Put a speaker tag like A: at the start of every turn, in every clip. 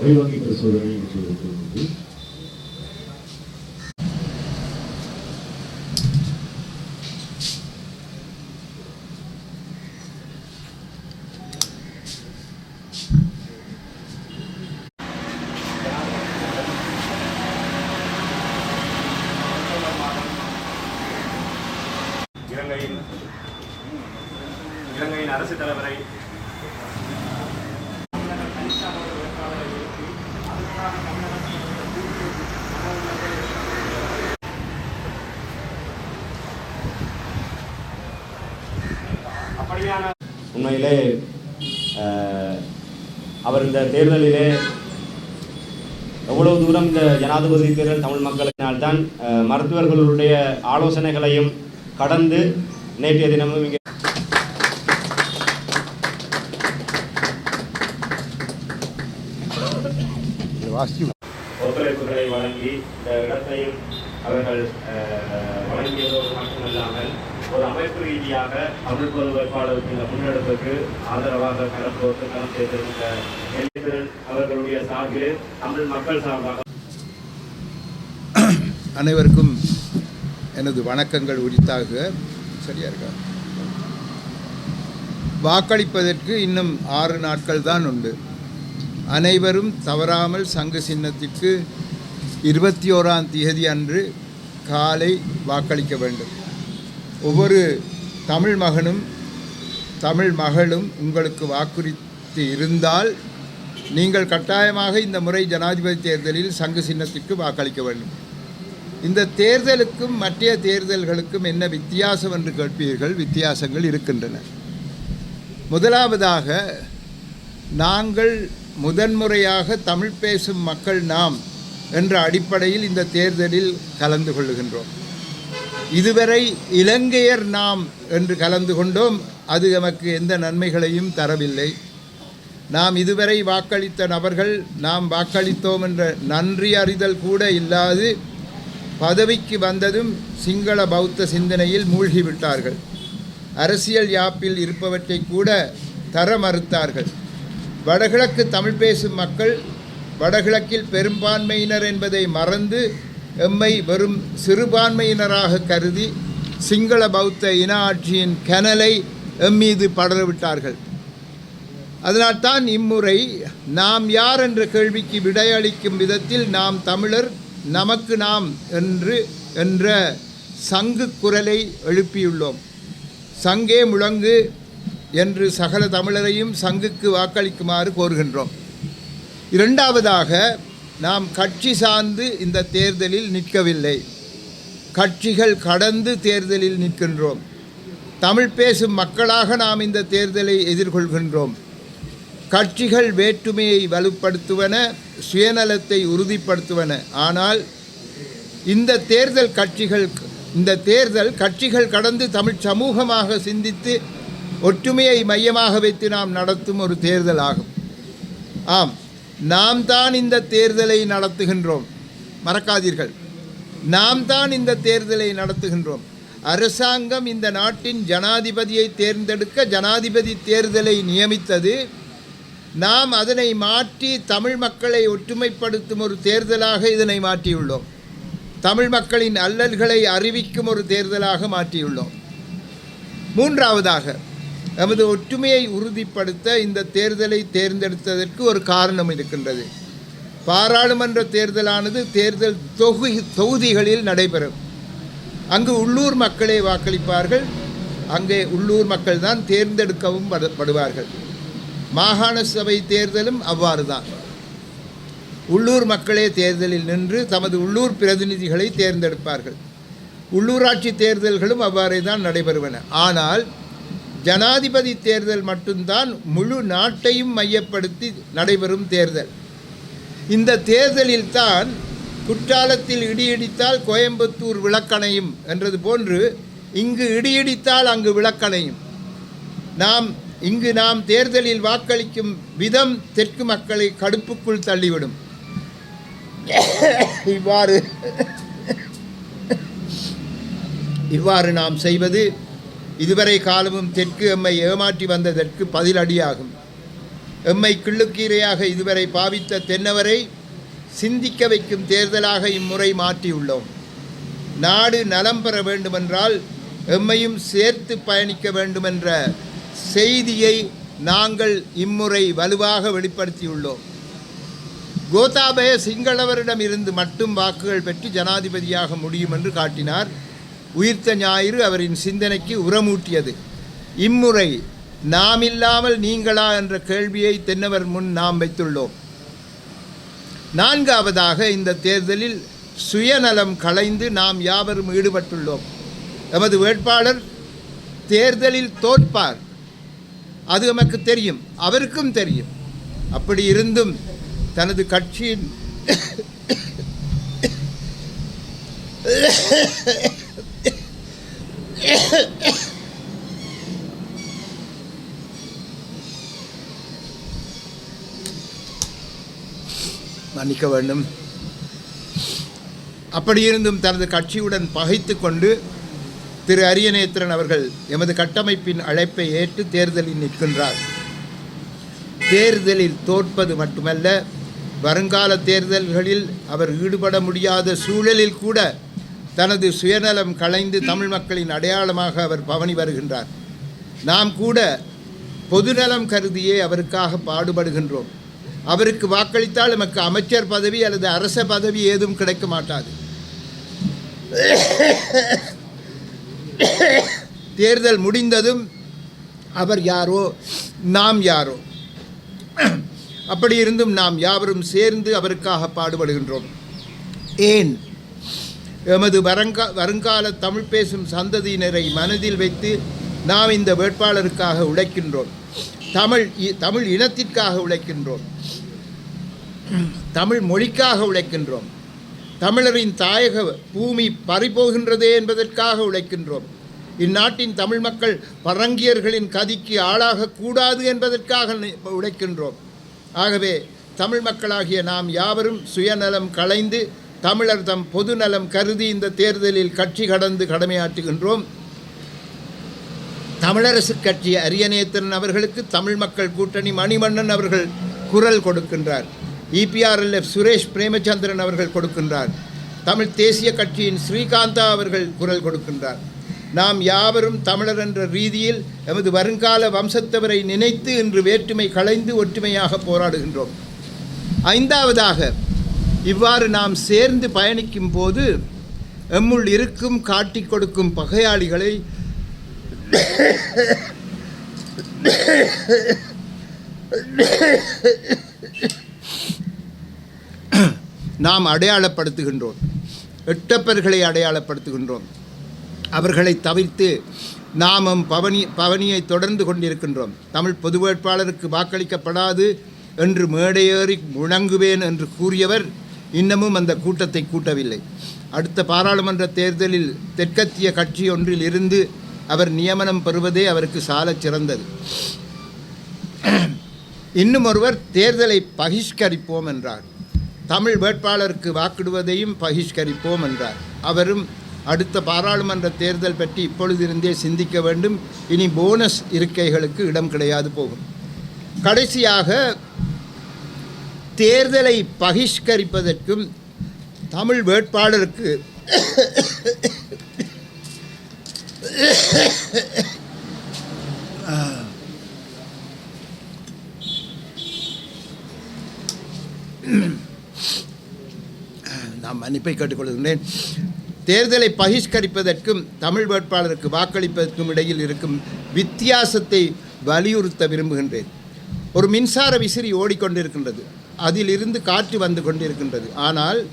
A: வகை பரிசோதனை செய்திருக்கிறது
B: இலங்கையின் இலங்கையின் அரசு தலைவரை உண்மையிலே அவர் இந்த தேர்தலிலே எவ்வளவு தூரம் இந்த ஜனாதிபதி தேர்தல் தமிழ் மக்களினால்தான் மருத்துவர்களுடைய ஆலோசனைகளையும் கடந்து நேற்றைய தினமும் இங்கே ஒத்துழைப்புகளை வழங்கி இந்த இடத்தையும் அவர்கள் வழங்கியதோடு மட்டுமல்லாமல் ஒரு அமைப்பு ரீதியாக தமிழ் பொது வேட்பாளருக்கு இந்த முன்னெடுப்புக்கு ஆதரவாக கலப்போட்டு களம் செய்திருந்த எல்லித்திரன் அவர்களுடைய சார்பில் தமிழ் மக்கள் சார்பாக
C: அனைவருக்கும் எனது வணக்கங்கள் உரித்தாக. சரியா இருக்கா? வாக்களிப்பதற்கு இன்னும் ஆறு நாட்கள் தான் உண்டு. அனைவரும் தவறாமல் சங்கு சின்னத்திற்கு இருபத்தி ஓராம் தேதி அன்று காலை வாக்களிக்க வேண்டும். ஒவ்வொரு தமிழ் மகனும் தமிழ் மகளும் உங்களுக்கு வாக்குறுதி இருந்தால் நீங்கள் கட்டாயமாக இந்த முறை ஜனாதிபதி தேர்தலில் சங்கு சின்னத்திற்கு வாக்களிக்க வேண்டும். இந்த தேர்தலுக்கும் மற்ற தேர்தல்களுக்கும் என்ன வித்தியாசம் என்று கேட்பீர்கள்? வித்தியாசங்கள் இருக்கின்றன. முதலாவதாக நாங்கள் முதன்முறையாக தமிழ் பேசும் மக்கள் நாம் என்ற அடிப்படையில் இந்த தேர்தலில் கலந்து கொள்ளுகின்றோம். இதுவரை இலங்கையர் நாம் என்று கலந்து கொண்டோம். அது எமக்கு எந்த நன்மைகளையும் தரவில்லை. நாம் இதுவரை வாக்களித்த நபர்கள் நாம் வாக்களித்தோம் என்ற நன்றி அறிதல் கூட இல்லாது பதவிக்கு வந்ததும் சிங்கள பௌத்த சிந்தனையில் மூழ்கிவிட்டார்கள். அரசியல் யாப்பில் இருப்பவற்றை கூட தர மறுத்தார்கள். வடகிழக்கு தமிழ் பேசும் மக்கள் வடகிழக்கில் பெரும்பான்மையினர் என்பதை மறந்து எம்மை வெறும் சிறுபான்மையினராக கருதி சிங்கள பௌத்த இன ஆட்சியின் கனலை எம்மீது படரவிட்டார்கள். அதனால்தான் இம்முறை நாம் யார் என்ற கேள்விக்கு விடையளிக்கும் விதத்தில் நாம் தமிழர் நமக்கு நாம் என்று என்ற சங்கு குரலை எழுப்பியுள்ளோம். சங்கே முழங்கு என்று சகல தமிழரையும் சங்குக்கு வாக்களிக்குமாறு கோருகின்றோம். இரண்டாவதாக நாம் கட்சி சார்ந்து இந்த தேர்தலில் நிற்கவில்லை. கட்சிகள் கடந்து தேர்தலில் நிற்கின்றோம். தமிழ் பேசும் மக்களாக நாம் இந்த தேர்தலை எதிர்கொள்கின்றோம். கட்சிகள் வேற்றுமையை வலுப்படுத்துவன சுயநலத்தை உறுதிப்படுத்துவன. ஆனால் இந்த தேர்தல் கட்சிகள் இந்த தேர்தல் கட்சிகள் கடந்து தமிழ் சமூகமாக சிந்தித்து ஒற்றுமையை மையமாக வைத்து நாம் நடத்தும் ஒரு தேர்தல் ஆகும். ஆம். நாம் தான் இந்த தேர்தலை நடத்துகின்றோம். மறக்காதீர்கள். நாம் தான் இந்த தேர்தலை நடத்துகின்றோம். அரசாங்கம் இந்த நாட்டின் ஜனாதிபதியை தேர்ந்தெடுக்க ஜனாதிபதி தேர்தலை நியமித்தது. நாம் அதனை மாற்றி தமிழ் மக்களை ஒற்றுமைப்படுத்தும் ஒரு தேர்தலாக இதனை மாற்றியுள்ளோம். தமிழ் மக்களின் அல்லல்களை அறிவிக்கும் ஒரு தேர்தலாக மாற்றியுள்ளோம். மூன்றாவதாக எமது ஒற்றுமையை உறுதிப்படுத்த இந்த தேர்தலை தேர்ந்தெடுத்ததற்கு ஒரு காரணம் இருக்கின்றது. பாராளுமன்ற தேர்தலானது தேர்தல் தொகு தொகுதிகளில் நடைபெறும். அங்கு உள்ளூர் மக்களே வாக்களிப்பார்கள். அங்கே உள்ளூர் மக்கள் தான் தேர்ந்தெடுக்கவும் படுவார்கள். மாகாண சபை தேர்தலும் அவ்வாறு தான் உள்ளூர் மக்களே தேர்தலில் நின்று தமது உள்ளூர் பிரதிநிதிகளை தேர்ந்தெடுப்பார்கள். உள்ளூராட்சி தேர்தல்களும் அவ்வாறே தான் நடைபெறுவன. ஆனால் ஜனாதிபதி தேர்தல் மட்டும்தான் முழு நாட்டையும் மையப்படுத்தி நடைபெறும் தேர்தல். இந்த தேர்தலில் தான் குற்றாலத்தில் இடியிடித்தால் கோயம்புத்தூர் விளக்கணையும் என்றது போன்று இங்கு இடியிடித்தால் அங்கு விளக்கணையும். நாம் இங்கு நாம் தேர்தலில் வாக்களிக்கும் விதம் தெற்கு மக்களை கடுப்புக்குள் தள்ளிவிடும். இவ்வாறு இவ்வாறு நாம் செய்வது இதுவரை காலமும் தெற்கு எம்மை ஏமாற்றி வந்ததற்கு பதிலடியாகும். எம்மை கிள்ளுக்கீரையாக இதுவரை பாவித்த தென்னவரை சிந்திக்க வைக்கும் தேர்தலாக இம்முறை மாற்றியுள்ளோம். நாடு நலம் பெற வேண்டுமென்றால் எம்மையும் சேர்த்து பயணிக்க வேண்டுமென்ற செய்தியை நாங்கள் இம்முறை வலுவாக வெளிப்படுத்தியுள்ளோம். கோத்தாபய சிங்களவரிடம் இருந்து மட்டும் வாக்குகள் பெற்று ஜனாதிபதியாக முடியும் என்று காட்டினார் உயிர்த்த ஞாயிறு அவரின் சிந்தனைக்கு உரமூட்டியது. இம்முறை நாம் இல்லாமல் நீங்களா என்ற கேள்வியை தென்னவர் முன் நாம் வைத்துள்ளோம். நான்காவதாக இந்த தேர்தலில் சுயநலம் களைந்து நாம் யாவரும் ஈடுபட்டுள்ளோம். எமது வேட்பாளர் தேர்தலில் தோற்பார். அது நமக்கு தெரியும் அவருக்கும் தெரியும். அப்படி இருந்தும் தனது கட்சியின் மன்னிக்க வேண்டும். அப்படியிருந்தும் தனது கட்சியுடன் பகைத்து கொண்டு திரு அரியநேத்திரன் அவர்கள் எமது கட்டமைப்பின் அழைப்பை ஏற்று தேர்தலில் நிற்கின்றார். தேர்தலில் தோற்பது மட்டுமல்ல வருங்கால தேர்தல்களில் அவர் ஈடுபட முடியாத சூழலில் கூட தனது சுயநலம் களைந்து தமிழ் மக்களின் அடையாளமாக அவர் பவனி வருகின்றார். நாம் கூட பொதுநலம் கருதியே அவருக்காக பாடுபடுகின்றோம். அவருக்கு வாக்களித்தால் நமக்கு அமைச்சர் பதவி அல்லது அரச பதவி ஏதும் கிடைக்க மாட்டாது. தேர்தல் முடிந்ததும் அவர் யாரோ நாம் யாரோ? அப்படி இருந்தும் நாம் யாவரும் சேர்ந்து அவருக்காக பாடுபடுகின்றோம். ஏன்? எமது வருங்கா வருங்கால தமிழ் பேசும் சந்ததியினரை மனதில் வைத்து நாம் இந்த வேட்பாளருக்காக உழைக்கின்றோம். தமிழ் இ- தமிழ் இனத்திற்காக உழைக்கின்றோம். தமிழ் மொழிக்காக உழைக்கின்றோம். தமிழரின் தாயக பூமி பறிபோகின்றதே என்பதற்காக உழைக்கின்றோம். இந்நாட்டின் தமிழ் மக்கள் பரங்கியர்களின் கதிக்கு ஆளாகக்கூடாது என்பதற்காக உழைக்கின்றோம். ஆகவே தமிழ் மக்களாகிய நாம் யாவரும் சுயநலம் களைந்து தமிழர் தம் பொதுநலம் கருதி இந்த தேர்தலில் கட்சி கடந்து கடமையாற்றுகின்றோம். தமிழரசு கட்சி அரியநேத்திரன் அவர்களுக்கு தமிழ் மக்கள் கூட்டணி மணிமன்னன் அவர்கள் குரல் கொடுக்கின்றார். இபிஆர்எல்எஃப் சுரேஷ் பிரேமச்சந்திரன் அவர்கள் கொடுக்கின்றார். தமிழ் தேசிய கட்சியின் ஸ்ரீகாந்தா அவர்கள் குரல் கொடுக்கின்றார். நாம் யாவரும் தமிழர் என்ற ரீதியில் எமது வருங்கால வம்சத்தவரை நினைத்து இன்று வேற்றுமை களைந்து ஒற்றுமையாக போராடுகின்றோம். ஐந்தாவதாக இவ்வாறு நாம் சேர்ந்து பயணிக்கும் போது எம்முள் இருக்கும் காட்டிக் கொடுக்கும் பகையாளிகளை நாம் அடையாளப்படுத்துகின்றோம். எட்டப்பர்களை அடையாளப்படுத்துகின்றோம். அவர்களை தவிர்த்து நாமும் பவனி பவனியை தொடர்ந்து கொண்டிருக்கின்றோம். தமிழ் பொது வேட்பாளருக்கு வாக்களிக்கப்படாது என்று மேடையேறி முழங்குவேன் என்று கூறியவர் இன்னமும் அந்த கூட்டத்தை கூட்டவில்லை. அடுத்த பாராளுமன்ற தேர்தலில் தெற்கத்திய கட்சி ஒன்றில் இருந்து அவர் நியமனம் பெறுவதே அவருக்கு சாலச் சிறந்தது. இன்னும் ஒருவர் தேர்தலை பகிஷ்கரிப்போம் என்றார். தமிழ் வேட்பாளருக்கு வாக்கிடுவதையும் பகிஷ்கரிப்போம் என்றார். அவரும் அடுத்த பாராளுமன்ற தேர்தல் பற்றி இப்பொழுதிருந்தே சிந்திக்க வேண்டும். இனி போனஸ் இருக்கைகளுக்கு இடம் கிடையாது போகும். கடைசியாக தேர்தலை பகிஷ்கரிப்பதற்கும் தமிழ் வேட்பாளருக்கு நான் மன்னிப்பை கேட்டுக்கொள்கின்றேன் தேர்தலை பகிஷ்கரிப்பதற்கும் தமிழ் வேட்பாளருக்கு வாக்களிப்பதற்கும் இடையில் இருக்கும் வித்தியாசத்தை வலியுறுத்த விரும்புகின்றேன். ஒரு மின்சார விசிறி ஓடிக்கொண்டிருக்கின்றது. அதிலிருந்து காற்று வந்து கொண்டிருக்கின்றது. ஆனால்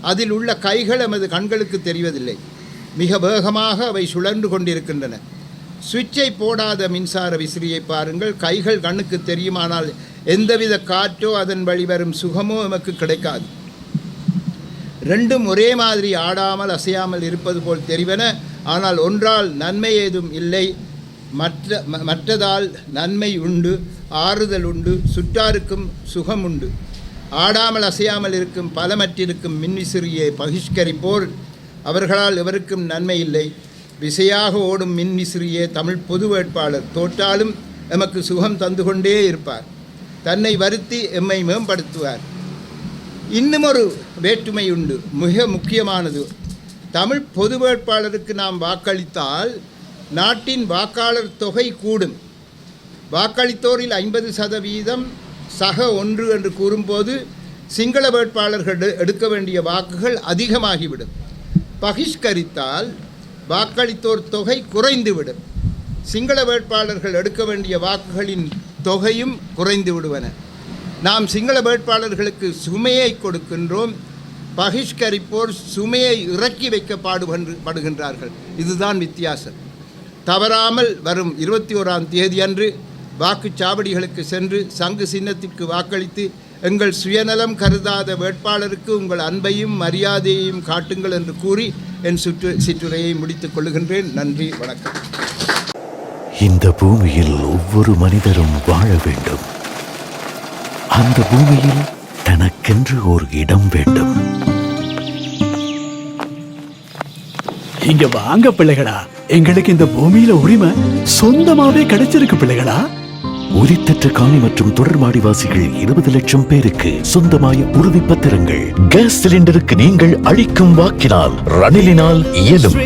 C: அதில் உள்ள கைகள் எமது கண்களுக்கு தெரிவதில்லை. மிக வேகமாக அவை சுழன்று கொண்டிருக்கின்றன. சுவிட்சை போடாத மின்சார விசிறியை பாருங்கள். கைகள் கண்ணுக்கு தெரியுமானால் எந்தவித காற்றோ அதன் வழி வரும் சுகமோ எமக்கு கிடைக்காது. ரெண்டும் ஒரே மாதிரி ஆடாமல் அசையாமல் இருப்பது போல் தெரிவன ஆனால் ஒன்றால் நன்மை ஏதும் இல்லை. மற்ற ம- மற்றதால் நன்மை உண்டு ஆறுதல் உண்டு சுற்றாருக்கும் சுகம் உண்டு ஆடாமல் அசையாமல் இருக்கும் பலமற்றிருக்கும் மின்விசிறியை பகிஷ்கரிப்போர். அவர்களால் எவருக்கும் நன்மை இல்லை. விசையாக ஓடும் மின்விசிறியே தமிழ் பொது வேட்பாளர். தோற்றாலும் எமக்கு சுகம் தந்து கொண்டே இருப்பார். தன்னை வருத்தி எம்மை மேம்படுத்துவார். இன்னும் ஒரு வேற்றுமை உண்டு மிக முக்கியமானது. தமிழ் பொது வேட்பாளருக்கு நாம் வாக்களித்தால் நாட்டின் வாக்காளர் தொகை கூடும். வாக்களித்தோரில் ஐம்பது சதவீதம் சக ஒன்று என்று கூறும்போது சிங்கள வேட்பாளர்கள் எடுக்க வேண்டிய வாக்குகள் அதிகமாகிவிடும். பகிஷ்கரித்தால் வாக்களித்தோர் தொகை குறைந்துவிடும். சிங்கள வேட்பாளர்கள் எடுக்க வேண்டிய வாக்குகளின் தொகையும் குறைந்து விடுவன நாம் சிங்கள வேட்பாளர்களுக்கு சுமையை கொடுக்கின்றோம். பகிஷ்கரிப்போர் சுமையை இறக்கி வைக்க பாடுபன்று படுகின்றார்கள். இதுதான் வித்தியாசம். தவறாமல் வரும் இருபத்தி ஓராம் தேதி அன்று வாக்குச்சாவடிகளுக்கு சென்று சங்கு சின்னத்திற்கு வாக்களித்து எங்கள் சுயநலம் கருதாத வேட்பாளருக்கு உங்கள் அன்பையும் மரியாதையையும் காட்டுங்கள் என்று கூறி என் சுற்று சிற்றுரையை முடித்துக் கொள்கின்றேன் நன்றி வணக்கம்.
D: இந்த பூமியில் ஒவ்வொரு மனிதரும் வாழ வேண்டும். அந்த பூமியில் தனக்கென்று ஒரு இடம் வேண்டும்.
E: இங்க வாங்க பிள்ளைகளா. எங்களுக்கு இந்த பூமியில உரிமை சொந்தமாவே கிடைச்சிருக்கு பிள்ளைகளா.
D: உரித்தற்ற காணி மற்றும் தொடர்மாடிவாசிகள் இருபது லட்சம் பேருக்கு சொந்தமாய உறுதிப்பத்திரங்கள் கேஸ் சிலிண்டருக்கு நீங்கள் அளிக்கும் வாக்கினால் ரணிலினால் இயலும்.